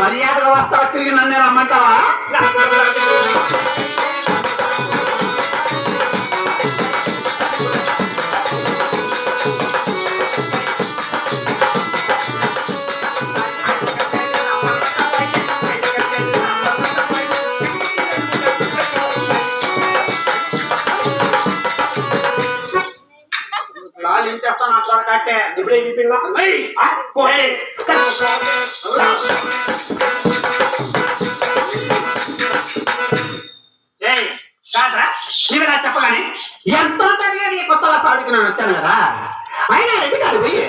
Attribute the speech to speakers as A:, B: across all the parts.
A: మర్యాదగా వస్తావా? తిరిగి నన్నే రమ్మంటావా? ఏం చేస్తాను అట్లా కట్టే
B: ఇప్పుడే
A: వినిపిందా కాదరా. నీవేలా చెప్పగానే ఎంతో తరిగా నీ కొత్త సాడికి వచ్చాను కదా. అయినా రెడ్డి కాదు పోయి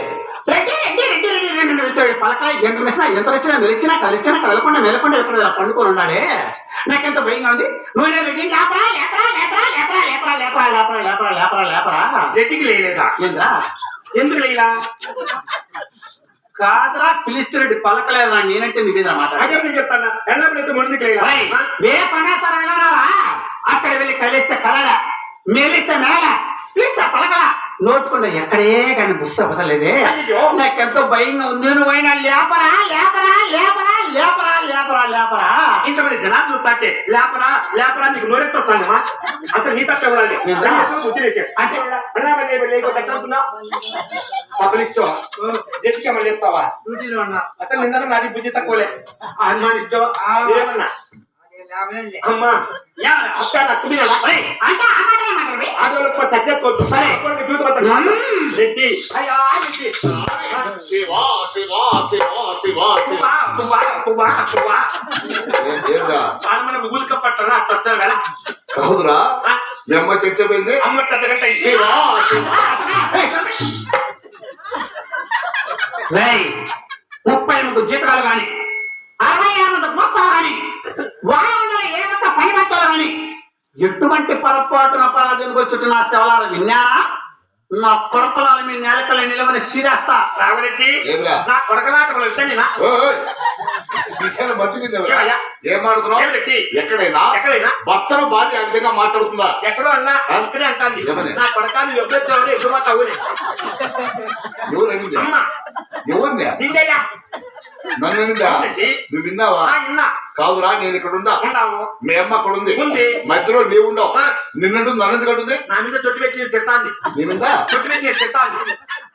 A: రెడ్డి రెడ్డి రెడ్డి రెడ్డి రెడ్డి వచ్చాడు పలకాయ ఎంత వేసినా ఎంత వచ్చినా వెలిచినా కలిచినా కదలకుండా మెలకుండా ఇక్కడ ఇలా పండుకొని ఉన్నాడే? నాకెంత భయంగా ఉంది. నువ్వు రెడ్డి లేపరా లేపరా లేపరా లేపరా లేపరా లేపరా లేపరా లేపరా లేపరా లేపరా.
B: రెడ్డికి లేలేదా?
A: ఏంద్రా?
B: ఎందుకు లేలా
A: కాదరా పిలిస్తురెడ్డి పలకలేదా నేనంటే మీకు అన్నమాట
B: అదే నేను చెప్తాను ఎన్నప్పుడు అయితే ముందుకు
A: రేయ్, ఏ సమాచారం వెళ్ళారా అక్కడ వెళ్ళి కలిస్తే కలడ మేలిస్తే మేళ పిలిస్తే పలకల నోటుకుండా ఎక్కడే కానీ బుస్త వదలేదే
B: అయ్యో.
A: నాకెంతో భయంగా ఉంది. నువ్వైనా లేపరా లేపరా లేపరా లేపరా లేపరా లేపరా.
B: ఇంతమంది జనాలు చూస్తాంటే లేపరా లేపరా నీకు నోరెట్టొస్తానమ్మా అసలు నీ తప్ప
C: డ్యూటీలో ఉన్నా.
B: అతను నిన్న నాది బుద్ధి తక్కువలే. అనుమానిస్తో ఏమన్నా?
D: కాదురా మీ అమ్మ చచ్చిపోయింది.
B: అమ్మ
A: ముప్పై రెండు జీతకాలు కానీ ఎటువంటి పొరపాటున పరాధీనకు వచ్చి నా శివలాలు విన్నారా? నా కొడకలాలు మీ నేలకల నిలవని సీరేస్తా
B: రావిరెడ్డి నా కొడకలాటలు వింటానినా
D: ఎక్కడైనా?
B: ఎక్కడైనా?
D: మాట్లాడుతుందా?
B: ఎక్కడో అన్నా ఎక్కడే
D: అంటాను
B: నా కొడకాన్ని ఎప్పుడు ఎప్పుడు మా
D: ఎవరు నన్ను
B: నిందా
D: నువ్వు విన్నావా? కాదురా నేను ఇక్కడ ఉండా మీ అమ్మ అక్కడ ఉంది. మధ్యలో నీవు ఉండవు. నిన్నంటు నన్ను కట్టుంది
B: నా మీద చుట్టు పెట్టి చెప్తాను
D: నేనుందా
B: చుట్టు పెట్టి
D: చెప్తాను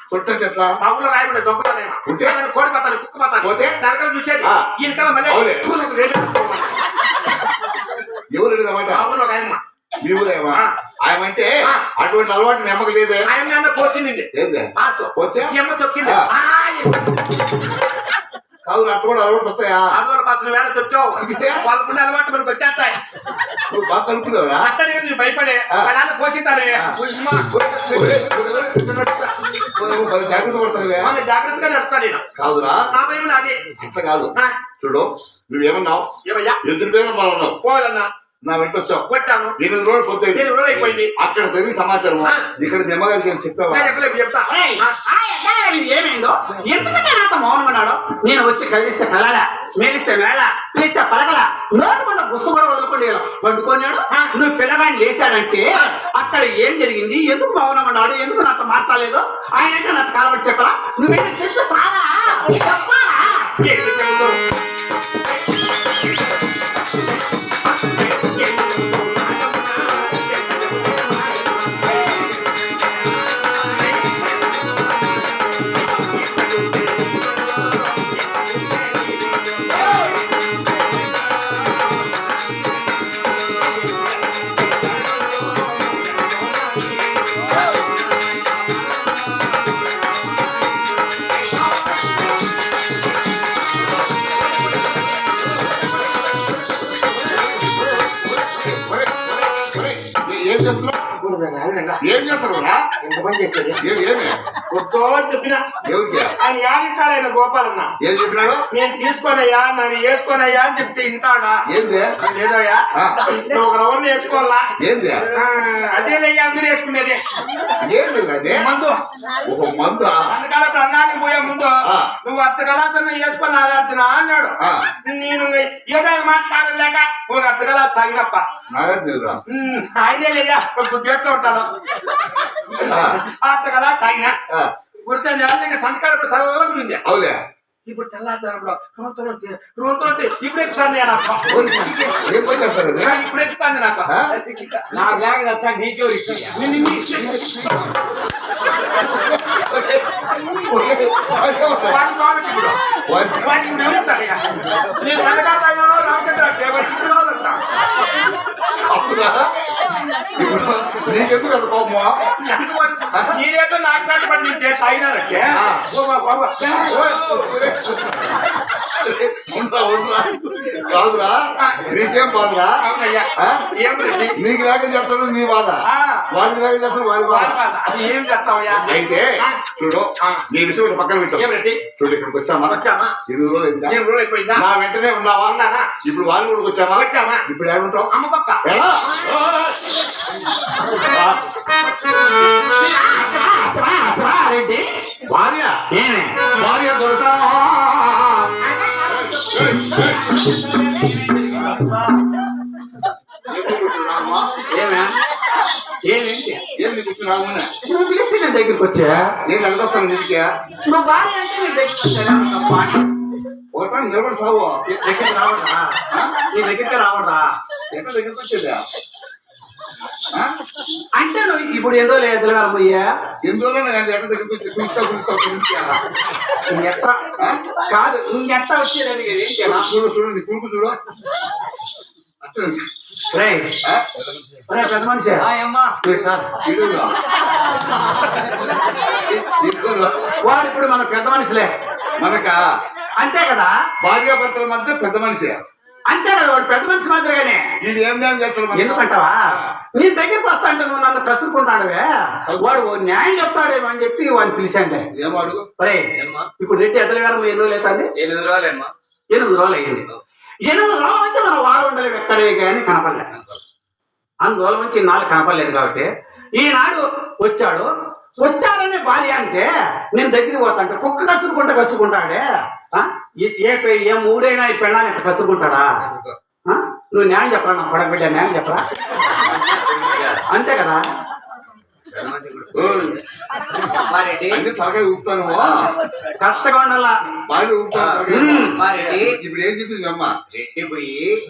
B: కోడి
D: పోతే? ఎవరు
B: ఆయమంటే
D: అటువంటి అలవాటు నమ్మకం లేదు?
B: ఆయన పోచింది పోతే అమ్మ తొక్కింది.
D: కాదు అట్లా కూడా అలవాటు వస్తాయా?
B: పాత్ర వేళ
D: తొక్కితే?
B: వాళ్ళకున్న అలవాటు మనకు వచ్చేస్తాయి.
D: నువ్వు బాగా కలుపుకున్నావురా
B: అట్టడిగా నేను భయపడే. నాన్న
D: జాగ్రత్త
B: వాళ్ళ జాగ్రత్తగా నడుస్తాను నేను.
D: కాదురా.
B: నా భయం నాది.
D: అట్లా కాదు. చూడు నువ్వేమన్నావు?
B: ఏమయ్యా?
D: ఎదురుపైన మనం ఉన్నావు
B: పోవాలన్నా.
D: నా వెంట వచ్చావు.
B: వచ్చాను.
D: ఎనిమిది రోజులు పొద్దు
B: నేను రోజు అయిపోయింది.
D: అక్కడ జరిగిన సమాచారం. ఇక్కడ నిమ్మగారికి నేను చెప్పావా
B: నేను చెప్పలేదు చెప్తా.
A: ఏమైందో? ఎందుకంటే నాతో మౌనం ఉన్నాడు? నేను వచ్చి కలిస్తే కలడా మేలిస్తే వేళ పిలిస్తే పలకల. నోటు మన బుస్సు కూడా వదులుకోండి వండుకోన్నాడు నువ్వు పిల్లగాని లేచాడంటే అక్కడ ఏం జరిగింది? ఎందుకు మౌనం ఉన్నాడు? ఎందుకు నాతో మాట్లాడలేదు? ఆయన నాతో కాలబడి చెప్పరా? నువ్వేంటి చెప్పు సారా? చెప్పారా?
B: చెప్పిన ఆయన యాదిస్తాడు ఆయన గోపాలన్న.
D: ఏం చెప్పినాడు?
B: నేను తీసుకోనయ్యా నన్ను వేసుకోనయ్యా అని చెప్తే ఇంటాడా? లేదయ్యా. నువ్వు ఒక రౌండ్ వేసుకోవాలా? అదేనయ్యా అందరూ వేసుకునేది. మందు.
D: ఒక మందు?
B: అందుకని
D: కూర్చో
B: నువ్వు అత్తగలాతన్న వేసుకొని నాగార్జున అన్నాడు. నేను ఏదో మాట్లాడలేక ఓ ఒక అత్తగలా తగినప్ప. ఆయనే లేదా
D: గేట్లో
B: ఉంటాడు. అత్తగలా తగిన. గుర్తుంది సంతకాడ చదవకుండా
D: అవులే.
B: ఇప్పుడు తెల్లారు రోతలు రోతలు ఇప్పుడు ఎక్కుతాను ఇప్పుడు ఎక్కుతాను నాకు. నాకు లేక నీకే
D: నీకెందుకు అంత కోపమా
B: నీదేదో నాకు కట్టబడి నీకు అయినా
D: ఉంటా కాదురా నీకేం బాధరా? నీకు లేక చేస్తాడు నీ బాధ. వాడికి లేక చేస్తాడు వాడి బాధ
B: ఏం చేస్తావయ్యా
D: అయితే చూడు. నీ విషయం పక్కన పెట్టు? చూడు ఇక్కడికి వచ్చామా ఎనిమిది రోజులు
B: అయిపోయిందా
D: నా వెంటనే ఉన్నావా? ఇప్పుడు వాళ్ళు కూడా వచ్చామా
B: వచ్చామా?
D: ఇప్పుడు ఏమంటావు
B: అమ్మ పక్క
D: ఎలా? భార్య భార్య దొరక
A: ఏమే పిలిస్తే నేను దగ్గరికి వచ్చా
D: నేను అడగొస్తాను నీకే
A: మా భార్య అంటే నేను దగ్గరికి వచ్చాను
D: పోతాను నిలబడి సాగు
A: దగ్గరికి రావడా నీ దగ్గరికి రావడా
D: ఎక్కడ దగ్గరికి వచ్చేదా ఆ?
A: అంటే నువ్వు ఇప్పుడు ఏదో లేదు పోయా
D: ఎందువల్ల నేను ఎక్కడ దగ్గరికి వచ్చి కుర్తా కుర్తా కుర్తా
A: ఎట్లా కాదు ఇంకెట్లా వచ్చేది ఏం చేయాలా
D: చూడు చూడు నీ కురుకు చూడు అట్లా ఉంది.
A: రే
D: ఆ?
A: రే పెద్ద మనిషి నువ్వు ఇట్రా.
D: ఇడుగా. ఇడుగా.
A: వాడు ఇప్పుడు మన పెద్ద మనిషిలే
D: మనక
A: అంతే కదా
D: భార్యాభర్తల మధ్య పెద్ద మనిషి
A: అంతే కదా వాడు పెద్ద మనిషి మాదిరిగానే.
D: వీడు ఏం న్యాయం చేస్తాడు మనకు?
A: ఎందుకంటావా. నీ దగ్గరికి వస్తా అంటే నువ్వు నన్ను కసురుకుంటాడువే వాడు న్యాయం చెప్తాడేమో అని చెప్పి వాడిని పిలిచాండే ఒరే ఇప్పుడు రెడ్డి ఎద్దల గారు ఎన్ని రోజులు అవుతుంది?
B: ఎనిమిది రోజులేమ్మా
A: ఎనిమిది రోజులు అయింది. ఎనిమిది రోజుల నుంచి మనం వారం ఉండలేము ఎక్కడే కానీ కనపడలేదు అందువల్ల నుంచి నాలుగు కనపడలేదు కాబట్టి ఈనాడు వచ్చాడు. వచ్చాడనే భార్య అంటే నేను దగ్గరికి పోతా అంటే కుక్క కసురుకుంటే కసురుకుంటాడే. ఆ? ఏ- ఏ పె- ఏ మూడైనా ఈ పెళ్ళాన్ని ఎట్ట కసురుకుంటాడా? ఆ? నువ్వు న్యాయం చెప్పరా? నా కొడబిడ్డ న్యాయం చెప్పరా? అంతే కదా?
D: తలకాయ ఊపుతాను.
A: ఉండాలా?
D: ఇప్పుడు ఏం చెప్పింది అమ్మ?
C: పోయి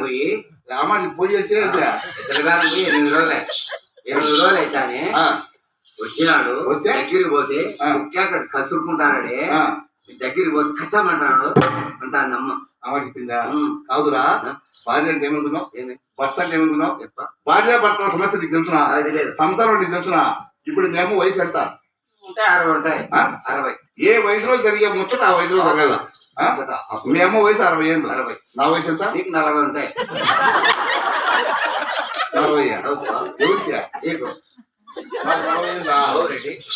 C: పోయి
D: అమ్మ నీ పూజ
C: తెలంగాణ పోయి ఎనిమిది రోజులే ఎనిమిది రోజులు అయితానే
D: ఆ,
C: వచ్చినాడు
D: వచ్చే?
C: దగ్గరికి పోతే అక్కడ కసురుకుంటాడే
D: ఆ,
C: దగ్గరికి పోతే కష్టమంటాడు అంటాను అమ్మ
D: అమ్మ చెప్పిందా. కాదురా. భార్య అంటే ఏమనుకున్నావు
C: ఏమి
D: భర్త అంటే ఏమనుకున్నావు భార్య భర్తల సమస్య నీకు తెలుసునా సంసారం నీకు తెలుసునా ఇప్పుడు మేము వయసు ఎంత
C: ఉంటాయి అరవై ఉంటాయి? అరవై
D: ఏ వయసులో జరిగే ముచ్చట ఆ వయసులో జరగాల ఆ? మీ అమ్మ వయసు అరవై ఏళ్ళు.
C: అరవై.
D: నా వయసు ఎంత?
C: నీకు నలభై ఉంటాయి.
D: నలభై? ఎవరికి నలభై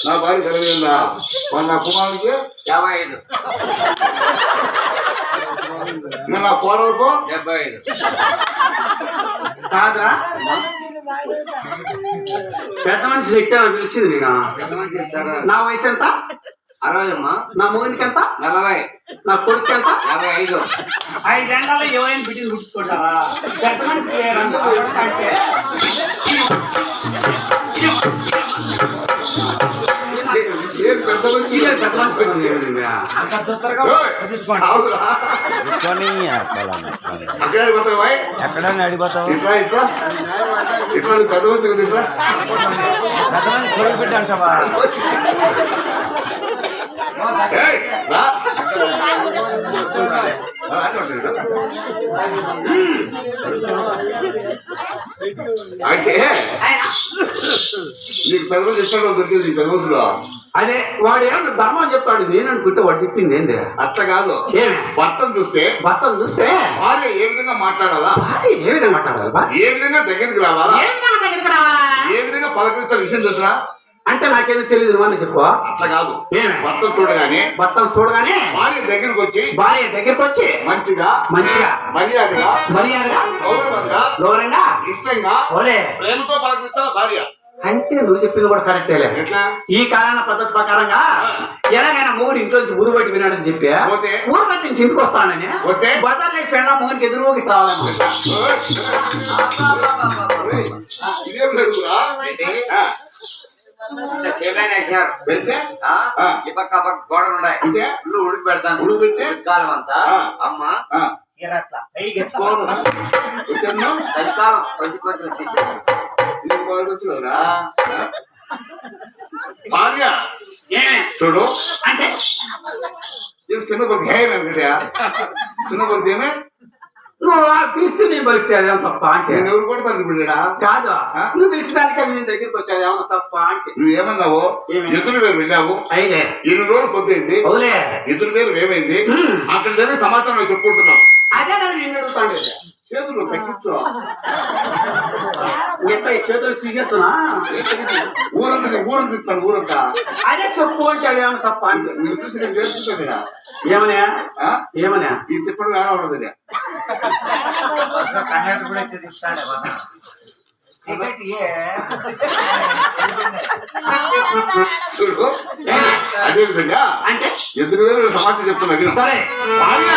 D: నా భార్య ఏళ్ళా. మరి నా కుమారుడికి?
C: యాభై ఐదు.
D: నా కోడలకు?
C: డెబ్బై ఐదు.
A: కాదురా? పెద్ద మనిషి ఎక్కా పిలిచింది నేను నా వయసు ఎంత?
C: అరవై అమ్మా
A: నా మొగునికి ఎంత
C: నలభై.
A: నా కొడుకు ఎంత
C: యాభై ఐదు.
A: ఐదేళ్ళలో ఎవరైనా బిడ్డలు పుట్టుకుంటారా? పెద్ద మనిషి. అంటే
D: పెద్ద
A: పెద్ద
E: ఎక్కడ అడిగిపోతావు
D: ఇట్లా ఇట్లా? ఇట్లా పెద్ద కదా ఇట్లా?
E: అంటావా
D: ఏయ్, రా. రా, అటు నీకు పెద్ద ఇష్టం దొరికింది నీకు పెద్ద మనుషులు
A: అదే వాడు ఏమన్నా ధర్మం చెప్తాడు నేను అనుకుంటే వాడు చెప్పింది ఏంది?
D: అట్లా కాదు. భర్తను చూస్తే?
A: భర్తను చూస్తే?
D: భార్య ఏ విధంగా మాట్లాడాలా?
A: భార్య ఏ విధంగా మాట్లాడాలి?
D: ఏ విధంగా దగ్గరికి రావాలా?
A: ఏ విధంగా దగ్గరికి రావాలా?
D: ఏ విధంగా పలకరించాలి? విషయం చూసినా
A: అంటే నాకేదో తెలియదు అని చెప్పు
D: అట్లా కాదు భర్తను చూడగానే
A: భర్తను చూడగానే
D: భార్య దగ్గరికి వచ్చి
A: భార్య దగ్గరికి వచ్చి
D: మంచిగా
A: మంచిగా
D: మర్యాదగా
A: మర్యాదగా
D: గౌరవంగా
A: గౌరవంగా
D: ఇష్టంగా
A: ఓలే
D: ప్రేమతో పలకరించాలి భార్య
A: అంటే నువ్వు చెప్పింది కూడా కరెక్టేలే
D: ఎట్లా
A: ఈ కాలాన పద్ధతి ప్రకారంగా ఎలాగైనా మూడు ఇంట్లో నుంచి ఊరు బయట వినాడని చెప్పి? ఊరు బయట నుంచి ఇంటికి వస్తానని
D: వస్తే?
A: బజార్ లేక మూడికి ఎదురుకి
D: ఇదేం
C: ఈ పక్క ఆ పక్క గోడలు ఉన్నాయి
D: అంటే?
C: ఇల్లు ఉడికి పెడతాను.
D: ఉడుకు పెడితే?
C: కాలం అంతా.
D: ఆ.
C: అమ్మ చలికాలం.
D: భార్య చూడు.
A: అంటే?
D: చిన్న కొడుకు? హేయం వెంకటయ్య. చిన్న కొడుకు ఏమే?
A: నువ్వు ఆ పిలిస్తే నేను బలిస్తే అదేమో తప్ప అంటే.
D: నేను ఎవరు కూడా బిడ్డా
A: కాదు? నువ్వు పిలిచడానికి నేను దగ్గరికి వచ్చేది ఏమన్నా తప్ప అంటే.
D: నువ్వు ఏమన్నావు?
A: ఏమి?
D: ఎదురు వేరు వెళ్ళావు?
A: అయిలే.
D: ఎన్ని రోజులు పొద్దుంది ఎదురు వేరు ఏమైంది. అక్కడ జరిగే సమాచారం నేను చెప్పుకుంటున్నావు
A: అదే నిన్ను అడుగుతాను.
D: చేతులు తగ్గించు.
A: ఎంత చేతులు తీసేస్తున్నా?
D: ఊరంతా ఊరంతా తిస్తాను ఊరంతా.
A: అదే చెప్పు అంటే అదేమన్నా తప్ప అంటే.
D: నేను చూసి నేను ఈడ.
A: ఏమనే?
D: ఆ?
A: ఏమనే?
D: ఈ తిప్పడం ఏడా ఉండదు ఇది.
B: కన్నడ కూడా తెస్తాడు టికెట్ ఏ
D: చూడు. అదే విధంగా
A: అంటే?
D: ఎదురు వేరు సమాచారం చెప్తున్నా.
A: సరే?
D: భార్య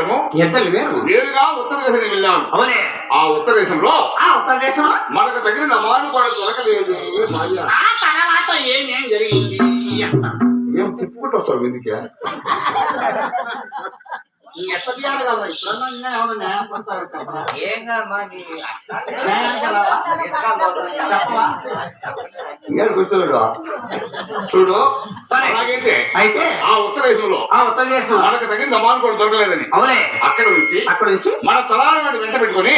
D: వేరము
A: ఎద్దలు వేరు.
D: నేరుగా ఉత్తర దేశానికి వెళ్ళాను.
A: అవులే
D: ఆ ఉత్తర దేశంలో
A: ఆ ఉత్తర దేశంలో?
D: మనకు తగిన మాను కూడా దొరకలేదు.
A: ఆ తర్వాత ఏమేం జరిగింది.
D: ఏం తిప్పుకుంటూ వస్తావు ఎందుకే?
A: ఎట్లా తీయాలి కదా ఇప్పుడన్నా ఇంకా ఏమన్నా న్యాయం చేస్తారు చెప్పరా?
B: ఏం కాదు మాది
A: న్యాయం కదా? చెప్పవా?
D: ఇంకేడికి వచ్చాడు చూడు
A: సరే.
D: అలాగైతే
A: అయితే
D: ఆ ఉత్తర దేశంలో
A: ఆ ఉత్తర దేశంలో
D: మనకు తగిన మాను కూడా దొరకలేదని
A: అవులే
D: అక్కడ నుంచి
A: అక్కడ నుంచి
D: మన తలాల వాడి వెంట పెట్టుకొని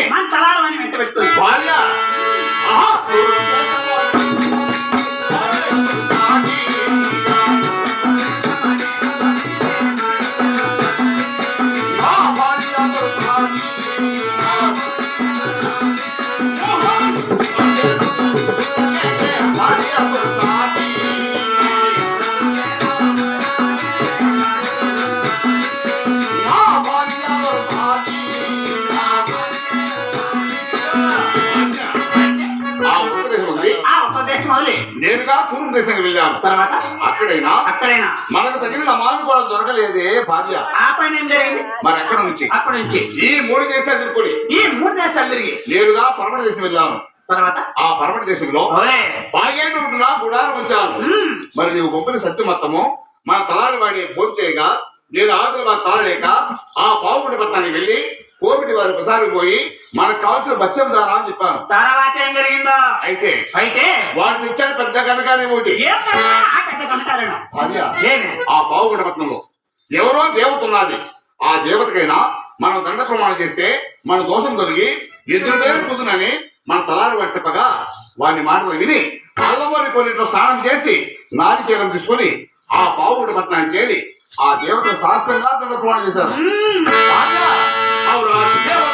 D: నేరుగా తూర్పు దేశానికి వెళ్ళాను.
A: తర్వాత?
D: అక్కడైనా
A: అక్కడైనా?
D: మనకు తగిన కూడా దొరకలేదే భార్య.
A: ఆ పైన ఏం జరిగింది?
D: మరి ఎక్కడ నుంచి.
A: అక్కడ నుంచి.
D: ఈ మూడు దేశాలు తిరుక్కొని.
A: ఈ మూడు దేశాలు తిరిగి.
D: నేరుగా పరమట దేశం వెళ్ళాను.
A: తర్వాత?
D: ఆ పరమట దేశంలో ఉంటున్నా గుడారం
A: మ్మ్.
D: మరి నీవు గొప్పని మొత్తము మన తలారి వాడి భోజనం చేయగా నేను ఆతులు వారు తాళలేక ఆ పావుగుడి పట్టానికి వెళ్ళి కోమిటి వారి ప్రసారికి పోయి మనకు కావాల్సిన బత్యం దారా అని చెప్పాను.
A: తర్వాత ఏం జరిగిందో?
D: అయితే
A: అయితే?
D: వాడు తెచ్చాడు పెద్ద కనుకనే ఒకటి?
A: ఆ
D: పావుగుండ పట్టణంలో ఎవరో దేవత ఉన్నది ఆ దేవతకైనా మనం దండ ప్రమాణం చేస్తే మన దోషం తొలగి ఎదురు పేరు పొందునని మన తలారి వాడు చెప్పగా వాని మాటలు విని అల్లమూరి కొన్నిట్లో స్నానం చేసి నారికేలం తీసుకొని ఆ పావుగుండ పట్టణాన్ని చేరి ఆ దేవత శాస్త్రంగా దండ ప్రమాణం చేశారు. భార్య, అవురా దేవత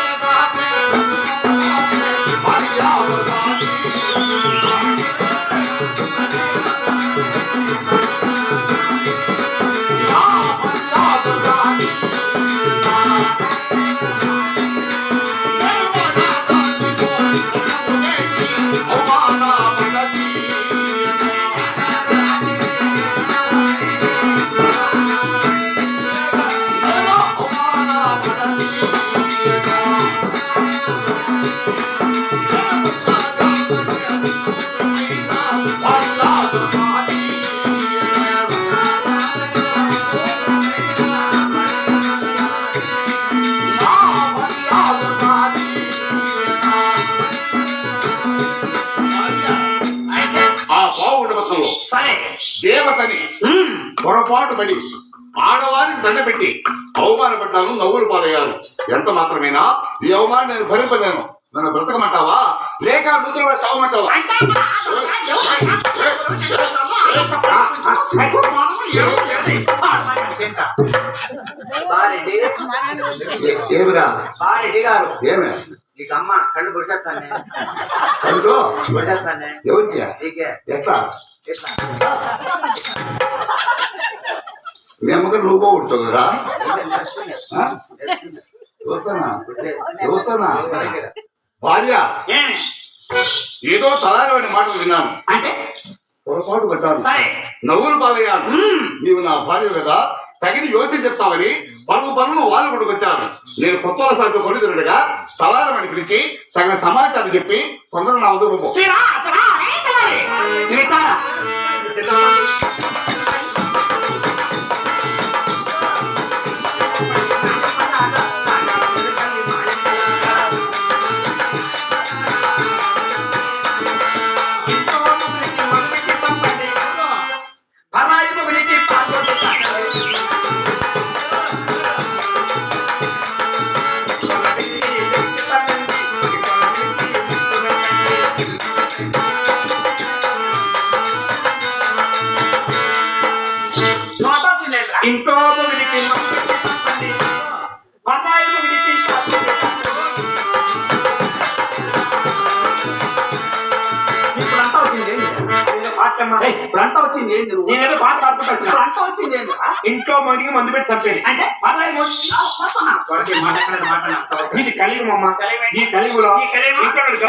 D: పొరపాటు పడి ఆడవారికి దండ పెట్టి అవమానపడ్డాను నవ్వులు పాలయ్యాను ఎంత మాత్రమేనా? ఈ అవమానం నేను భరింపలేను. నన్ను బ్రతకమంటావా? లేక ముద్ర పడి చావమంటావా? ఏమిరా?
B: బారెడ్డి గారు.
D: ఏమే?
B: నీకు అమ్మ కళ్ళు పొడిచేస్తానే.
D: కళ్ళు?
B: పొడిచేస్తానే.
D: ఎవరికి?
B: నీకే.
D: ఎట్లా? మీ అమ్మగారు నువ్వు పోగొడుతావు కదా? చూస్తానా? చూస్తానా? భార్య? ఏదో తలారమైన మాటలు విన్నాను.
A: అంటే?
D: పొరపాటు పడ్డాను.
A: సరే.
D: నవ్వులు పాలయ్యాను. నీవు నా భార్య కదా? తగిన యోచన చెప్తావని పలువు పనులు వాళ్ళు కొడుకొచ్చాను నేను కొత్త సార్తో కొడుతుండగా తలారమని పిలిచి తగిన సమాచారం చెప్పి తొందర నా వద్ద
B: చంపేది
A: అంటే పరాయి మొగుడు- నా వస్తున్నా. కొడుకు మాట్లాడలేదు, మాట్లాడలేదు.
B: ఇది కలియుగం అమ్మ ఈ కలియుగంలో
A: ఈ కలియుగం?
B: ఇంట్లో